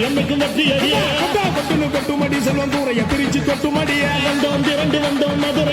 என்னைக்கும் வெற்றி அடியா கொட்டுமடி செல்வம் கூறைய பிரிச்சு கொட்டுமடியா. வந்தோம் திரண்டு வந்தோம் மதுரை